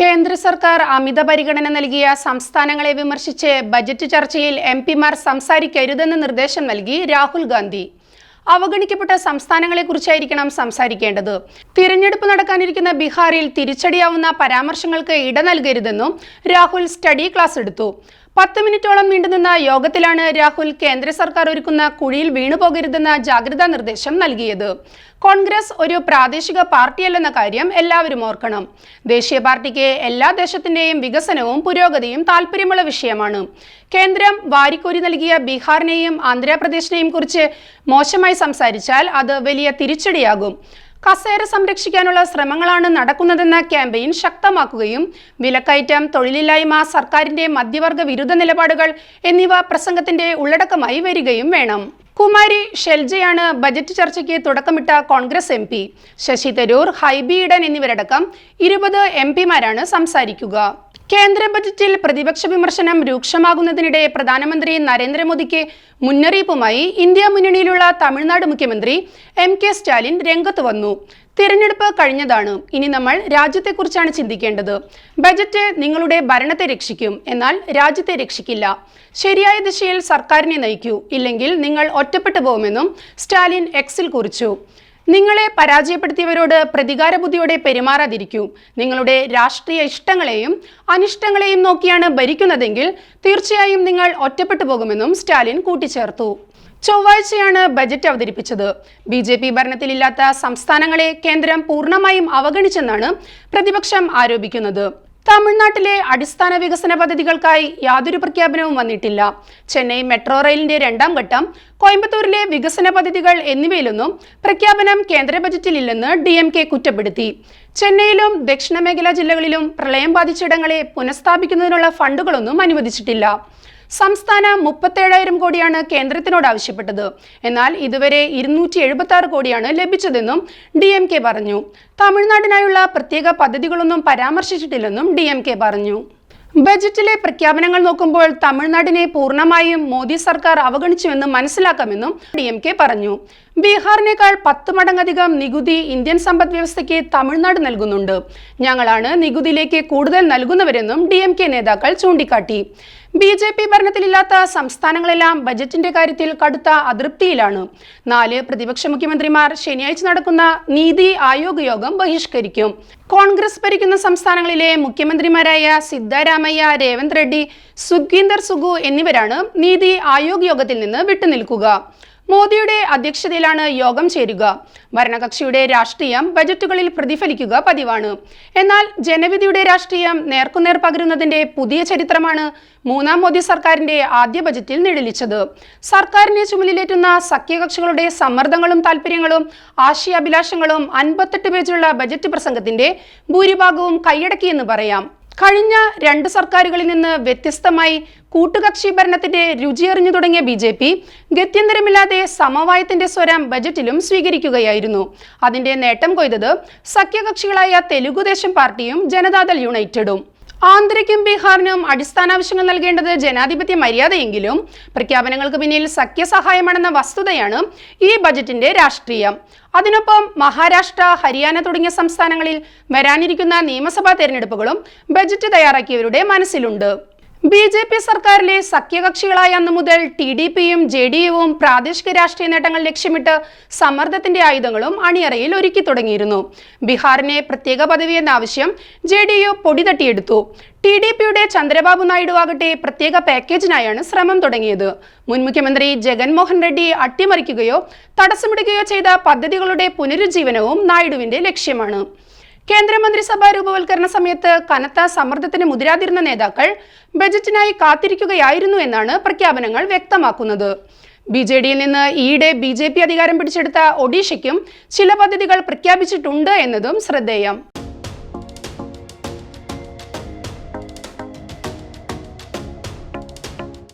കേന്ദ്ര സർക്കാർ അമിത പരിഗണന നൽകിയ സംസ്ഥാനങ്ങളെ വിമർശിച്ച് ബജറ്റ് ചർച്ചയിൽ എം പിമാർ സംസാരിക്കരുതെന്ന് നിർദ്ദേശം നൽകി രാഹുൽ ഗാന്ധി. അവഗണിക്കപ്പെട്ട സംസ്ഥാനങ്ങളെക്കുറിച്ചായിരിക്കണം സംസാരിക്കേണ്ടത്. തിരഞ്ഞെടുപ്പ് നടക്കാനിരിക്കുന്ന ബീഹാറിൽ തിരിച്ചടിയാവുന്ന പരാമർശങ്ങൾക്ക് ഇട നൽകരുതെന്നും രാഹുൽ സ്റ്റഡി ക്ലാസ് എടുത്തു. പത്ത് മിനിറ്റോളം നീണ്ടുനിന്ന യോഗത്തിലാണ് രാഹുൽ കേന്ദ്ര സർക്കാർ ഒരുക്കുന്ന കുഴിയിൽ വീണുപോകരുതെന്ന ജാഗ്രതാ നിർദ്ദേശം നൽകിയത്. കോൺഗ്രസ് ഒരു പ്രാദേശിക പാർട്ടിയല്ലെന്ന കാര്യം എല്ലാവരും ഓർക്കണം. ദേശീയ പാർട്ടിക്ക് എല്ലാ ദേശത്തിന്റെയും വികസനവും പുരോഗതിയും താല്പര്യമുള്ള വിഷയമാണ്. കേന്ദ്രം വാരിക്കോരി നൽകിയ ബീഹാറിനെയും ആന്ധ്രാപ്രദേശിനെയും കുറിച്ച് മോശമായി സംസാരിച്ചാൽ അത് വലിയ തിരിച്ചടിയാകും. കസേര സംരക്ഷിക്കാനുള്ള ശ്രമങ്ങളാണ് നടക്കുന്നതെന്ന ക്യാമ്പയിൻ ശക്തമാക്കുകയും വിലക്കയറ്റം തൊഴിലില്ലായ്മ സർക്കാരിന്റെ മധ്യവർഗ വിരുദ്ധ നിലപാടുകൾ എന്നിവ പ്രസംഗത്തിന്റെ ഉള്ളടക്കമായി വരികയും വേണം. കുമാരി ഷെൽജയാണ് ബജറ്റ് ചർച്ചയ്ക്ക് തുടക്കമിട്ട കോൺഗ്രസ് എം പി. ശശി തരൂർ ഹൈബി ഇടൻ എന്നിവരടക്കം ഇരുപത് എം പിമാരാണ് സംസാരിക്കുക. കേന്ദ്ര ബജറ്റിൽ പ്രതിപക്ഷ വിമർശനം രൂക്ഷമാകുന്നതിനിടെ പ്രധാനമന്ത്രി നരേന്ദ്രമോദിക്ക് മുന്നറിയിപ്പുമായി ഇന്ത്യ മുന്നണിയിലുള്ള തമിഴ്നാട് മുഖ്യമന്ത്രി എം കെ സ്റ്റാലിൻ രംഗത്ത് വന്നു. തിരഞ്ഞെടുപ്പ് കഴിഞ്ഞതാണ്. ഇനി നമ്മൾ രാജ്യത്തെക്കുറിച്ചാണ് ചിന്തിക്കേണ്ടത്. ബജറ്റ് നിങ്ങളുടെ ഭരണത്തെ രക്ഷിക്കും. എന്നാൽ രാജ്യത്തെ രക്ഷിക്കില്ല. ശരിയായ ദിശയിൽ സർക്കാരിനെ നയിക്കൂ. ഇല്ലെങ്കിൽ നിങ്ങൾ ഒറ്റപ്പെട്ടു പോകുമെന്നും സ്റ്റാലിൻ എക്സിൽ കുറിച്ചു. നിങ്ങളെ പരാജയപ്പെടുത്തിയവരോട് പ്രതികാര ബുദ്ധിയോടെ പെരുമാറാതിരിക്കൂ. നിങ്ങളുടെ രാഷ്ട്രീയ ഇഷ്ടങ്ങളെയും അനിഷ്ടങ്ങളെയും നോക്കിയാണ് ഭരിക്കുന്നതെങ്കിൽ തീർച്ചയായും നിങ്ങൾ ഒറ്റപ്പെട്ടു പോകുമെന്നും സ്റ്റാലിൻ കൂട്ടിച്ചേർത്തു. ചൊവ്വാഴ്ചയാണ് ബജറ്റ് അവതരിപ്പിച്ചത്. ബി ജെ പി ഭരണത്തിലില്ലാത്ത സംസ്ഥാനങ്ങളെ കേന്ദ്രം പൂർണമായും അവഗണിച്ചെന്നാണ് പ്രതിപക്ഷം ആരോപിക്കുന്നത്. തമിഴ്നാട്ടിലെ അടിസ്ഥാന വികസന പദ്ധതികൾക്കായി യാതൊരു പ്രഖ്യാപനവും വന്നിട്ടില്ല. ചെന്നൈ മെട്രോ റെയിലിന്റെ രണ്ടാം ഘട്ടം കോയമ്പത്തൂരിലെ വികസന പദ്ധതികൾ എന്നിവയിലൊന്നും പ്രഖ്യാപനം കേന്ദ്ര ബജറ്റിലില്ലെന്ന് ഡി എം കെ കുറ്റപ്പെടുത്തി. ചെന്നൈയിലും ദക്ഷിണ മേഖലാ ജില്ലകളിലും പ്രളയം ബാധിച്ചിടങ്ങളെ പുനഃസ്ഥാപിക്കുന്നതിനുള്ള ഫണ്ടുകളൊന്നും അനുവദിച്ചിട്ടില്ല. സംസ്ഥാനം മുപ്പത്തേഴായിരം കോടിയാണ് കേന്ദ്രത്തിനോട് ആവശ്യപ്പെട്ടത്. എന്നാൽ ഇതുവരെ ഇരുന്നൂറ്റി എഴുപത്തി ആറ് കോടിയാണ് ലഭിച്ചതെന്നും ഡി എം കെ പറഞ്ഞു. തമിഴ്നാടിനായുള്ള പ്രത്യേക പദ്ധതികളൊന്നും പരാമർശിച്ചിട്ടില്ലെന്നും ഡി എം കെ പറഞ്ഞു. ബജറ്റിലെ പ്രഖ്യാപനങ്ങൾ നോക്കുമ്പോൾ തമിഴ്നാടിനെ പൂർണമായും മോദി സർക്കാർ അവഗണിച്ചുവെന്ന് മനസ്സിലാക്കാമെന്നും ഡി എം കെ പറഞ്ഞു. ബീഹാറിനേക്കാൾ പത്ത് മടങ്ങധികം നികുതി ഇന്ത്യൻ സമ്പദ് വ്യവസ്ഥയ്ക്ക് തമിഴ്നാട് നൽകുന്നുണ്ട്. ഞങ്ങളാണ് നികുതിയിലേക്ക് കൂടുതൽ നൽകുന്നവരെന്നും ഡി നേതാക്കൾ ചൂണ്ടിക്കാട്ടി. ബി ജെ പി ഭരണത്തിലില്ലാത്ത സംസ്ഥാനങ്ങളെല്ലാം ബജറ്റിന്റെ കാര്യത്തിൽ കടുത്ത അതൃപ്തിയിലാണ്. നാല് പ്രതിപക്ഷ മുഖ്യമന്ത്രിമാർ ശനിയാഴ്ച നടക്കുന്ന നീതി ആയോഗ് യോഗം ബഹിഷ്കരിക്കും. കോൺഗ്രസ് ഭരിക്കുന്ന സംസ്ഥാനങ്ങളിലെ മുഖ്യമന്ത്രിമാരായ സിദ്ധാരാമയ്യ രേവന്ത് റെഡ്ഡി സുഖീന്ദർ സുഗു എന്നിവരാണ് നീതി ആയോഗ് യോഗത്തിൽ നിന്ന് വിട്ടുനിൽക്കുക. മോദിയുടെ അധ്യക്ഷതയിലാണ് യോഗം ചേരുക. ഭരണകക്ഷിയുടെ രാഷ്ട്രീയം ബജറ്റുകളിൽ പ്രതിഫലിക്കുക പതിവാണ്. എന്നാൽ ജനവിധിയുടെ രാഷ്ട്രീയം നേർക്കുനേർ പകരുന്നതിന്റെ പുതിയ ചരിത്രമാണ് മൂന്നാം മോദി സർക്കാരിന്റെ ആദ്യ ബജറ്റിൽ നിഴലിച്ചത്. സർക്കാരിനെ ചുമലിലേറ്റുന്ന സഖ്യകക്ഷികളുടെ സമ്മർദ്ദങ്ങളും താല്പര്യങ്ങളും ആശയാഭിലാഷങ്ങളും അൻപത്തെട്ട് പേജുള്ള ബജറ്റ് പ്രസംഗത്തിന്റെ ഭൂരിഭാഗവും കൈയടക്കിയെന്ന് പറയാം. കഴിഞ്ഞ രണ്ട് സർക്കാരുകളിൽ നിന്ന് വ്യത്യസ്തമായി കൂട്ടുകക്ഷി ഭരണത്തിന്റെ രുചിയറിഞ്ഞു തുടങ്ങിയ ബി ജെ പി ഗത്യന്തരമില്ലാതെ സമവായത്തിന്റെ സ്വരം ബജറ്റിലും സ്വീകരിക്കുകയായിരുന്നു. അതിന്റെ നേട്ടം കൊയ്തത് സഖ്യകക്ഷികളായ തെലുഗുദേശം പാർട്ടിയും ജനതാദൾ യുണൈറ്റഡും. ആന്ധ്രയ്ക്കും ബീഹാറിനും അടിസ്ഥാന ആവശ്യങ്ങൾ നൽകേണ്ടത് ജനാധിപത്യ മര്യാദയെങ്കിലും പ്രഖ്യാപനങ്ങൾക്ക് പിന്നിൽ സഖ്യസഹായമാണെന്ന വസ്തുതയാണ് ഈ ബജറ്റിന്റെ രാഷ്ട്രീയം. അതിനൊപ്പം മഹാരാഷ്ട്ര ഹരിയാന തുടങ്ങിയ സംസ്ഥാനങ്ങളിൽ വരാനിരിക്കുന്ന നിയമസഭാ തെരഞ്ഞെടുപ്പുകളും ബജറ്റ് തയ്യാറാക്കിയവരുടെ മനസ്സിലുണ്ട്. ബി ജെ പി സർക്കാരിലെ സഖ്യകക്ഷികളായ അന്നു മുതൽ ടി ഡി പിയും ജെ ഡി യുവും പ്രാദേശിക രാഷ്ട്രീയ നേട്ടങ്ങൾ ലക്ഷ്യമിട്ട് സമ്മർദ്ദത്തിന്റെ ആയുധങ്ങളും അണിയറയിൽ ഒരുക്കി തുടങ്ങിയിരുന്നു. ബീഹാറിനെ പ്രത്യേക പദവി എന്ന ആവശ്യം ജെ ഡി യു പൊടിതട്ടിയെടുത്തു ടി ഡി പിയുടെ ചന്ദ്രബാബു നായിഡു ആകട്ടെ പ്രത്യേക പാക്കേജിനായാണ് ശ്രമം തുടങ്ങിയത്. മുൻ മുഖ്യമന്ത്രി ജഗൻമോഹൻ റെഡ്ഡി അട്ടിമറിക്കുകയോ തടസ്സമിടുകയോ ചെയ്ത പദ്ധതികളുടെ പുനരുജ്ജീവനവും നായിഡുവിന്റെ ലക്ഷ്യമാണ്. കേന്ദ്രമന്ത്രിസഭാ രൂപവൽക്കരണ സമയത്ത് കനത്ത സമ്മർദ്ദത്തിന് മുതിരാതിരുന്ന നേതാക്കൾ ബജറ്റിനായി കാത്തിരിക്കുകയായിരുന്നു എന്നാണ് പ്രഖ്യാപനങ്ങൾ വ്യക്തമാക്കുന്നത്. ബി ജെ ഡിയിൽ നിന്ന് ഈയിടെ ബി ജെ പി അധികാരം പിടിച്ചെടുത്ത ഒഡീഷയ്ക്കും ചില പദ്ധതികൾ പ്രഖ്യാപിച്ചിട്ടുണ്ട് എന്നതും ശ്രദ്ധേയം.